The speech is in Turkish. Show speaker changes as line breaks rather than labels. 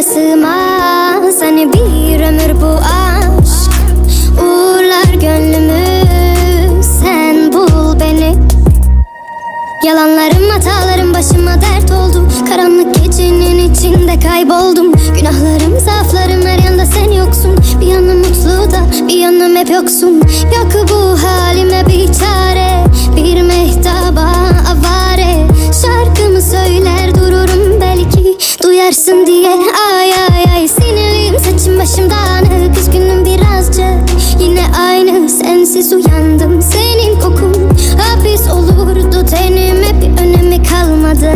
kalbime sığmaz Hani bir ömür bu aşk. Uğurlar gönlümü. Sen bul beni. Yalanlarım hatalarım başıma dert oldu. Karanlık gecenin içinde kayboldum. Günahlarım zaaflarım her yanda sen yoksun. Bir yanım mutlu da bir yanım hep yoksun. Yok bu halime bir çare Bir mehtaba avare. Şarkımı söyler dururum belki duyarsın diye. Sensiz uyandım Senin kokun hapis olurdu. Tenime Bir önemi kalmadı